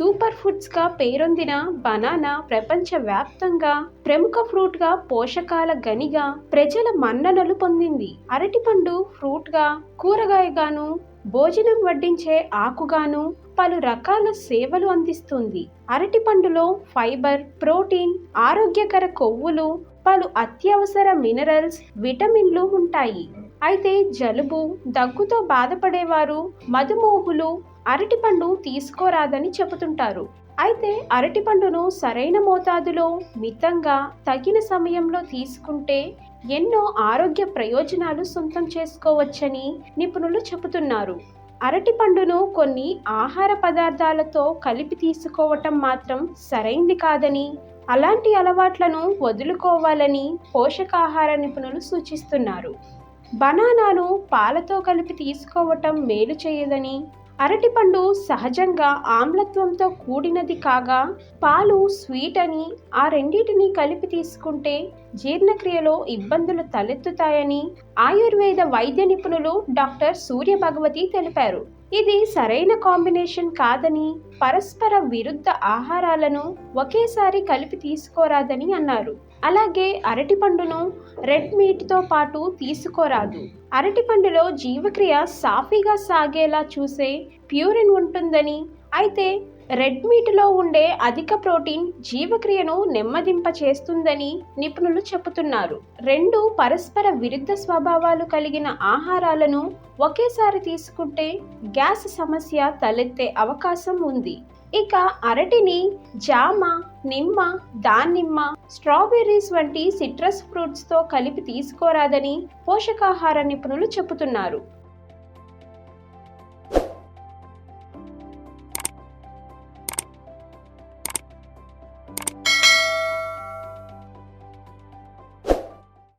Super ఫుడ్స్గా పేరొందిన banana ప్రపంచవ్యాప్తంగా ప్రముఖ ఫ్రూట్గా పోషకాల గనిగా ప్రజల మన్ననలు పొందింది. అరటిపండు ఫ్రూట్గా కూరగాయగాను భోజనం వడ్డించే ఆకుగాను పలు రకాల సేవలు అందిస్తుంది. అరటిపండులో ఫైబర్ ప్రోటీన్ ఆరోగ్యకర కొవ్వులు పలు అత్యవసర మినరల్స్ విటమిన్లు ఉంటాయి. అయితే జలుబు దగ్గుతో బాధపడేవారు మధుమోహులు అరటిపండు తీసుకోరాదని చెబుతుంటారు. అయితే అరటిపండును సరైన మోతాదులో మితంగా తగిన సమయంలో తీసుకుంటే ఎన్నో ఆరోగ్య ప్రయోజనాలు సొంతం చేసుకోవచ్చని నిపుణులు చెబుతున్నారు. అరటిపండును కొన్ని ఆహార పదార్థాలతో కలిపి తీసుకోవటం మాత్రం సరైంది కాదని అలాంటి అలవాట్లను వదులుకోవాలని పోషకాహార నిపుణులు సూచిస్తున్నారు. బనానాను పాలతో కలిపి తీసుకోవటం మేలు చేయదని. అరటిపండు సహజంగా ఆమ్లత్వంతో కూడినది కాగా పాలు స్వీట్ అని ఆ రెండింటిని కలిపి తీసుకుంటే జీర్ణక్రియలో ఇబ్బందులు తలెత్తుతాయని ఆయుర్వేద వైద్య నిపుణులు డాక్టర్ సూర్య భగవతి తెలిపారు. ఇది సరైన కాంబినేషన్ కాదని పరస్పర విరుద్ధ ఆహారాలను ఒకేసారి కలిపి తీసుకోరాదని అన్నారు. అలాగే అరటిపండును రెడ్ మీట్తో పాటు తీసుకోరాదు. అరటిపండులో జీవక్రియ సాఫీగా సాగేలా చూసే ప్యూరిన్ ఉంటుందని అయితే రెడ్ మీట్లో ఉండే అధిక ప్రోటీన్ జీవక్రియను నెమ్మదింప చేస్తుందని నిపుణులు చెబుతున్నారు. రెండు పరస్పర విరుద్ధ స్వభావాలు కలిగిన ఆహారాలను ఒకేసారి తీసుకుంటే గ్యాస్ సమస్య తలెత్తే అవకాశం ఉంది. ఇక అరటిని జామ నిమ్మ దానిమ్మ స్ట్రాబెర్రీస్ వంటి సిట్రస్ ఫ్రూట్స్తో కలిపి తీసుకోరాదని పోషకాహార నిపుణులు చెబుతున్నారు.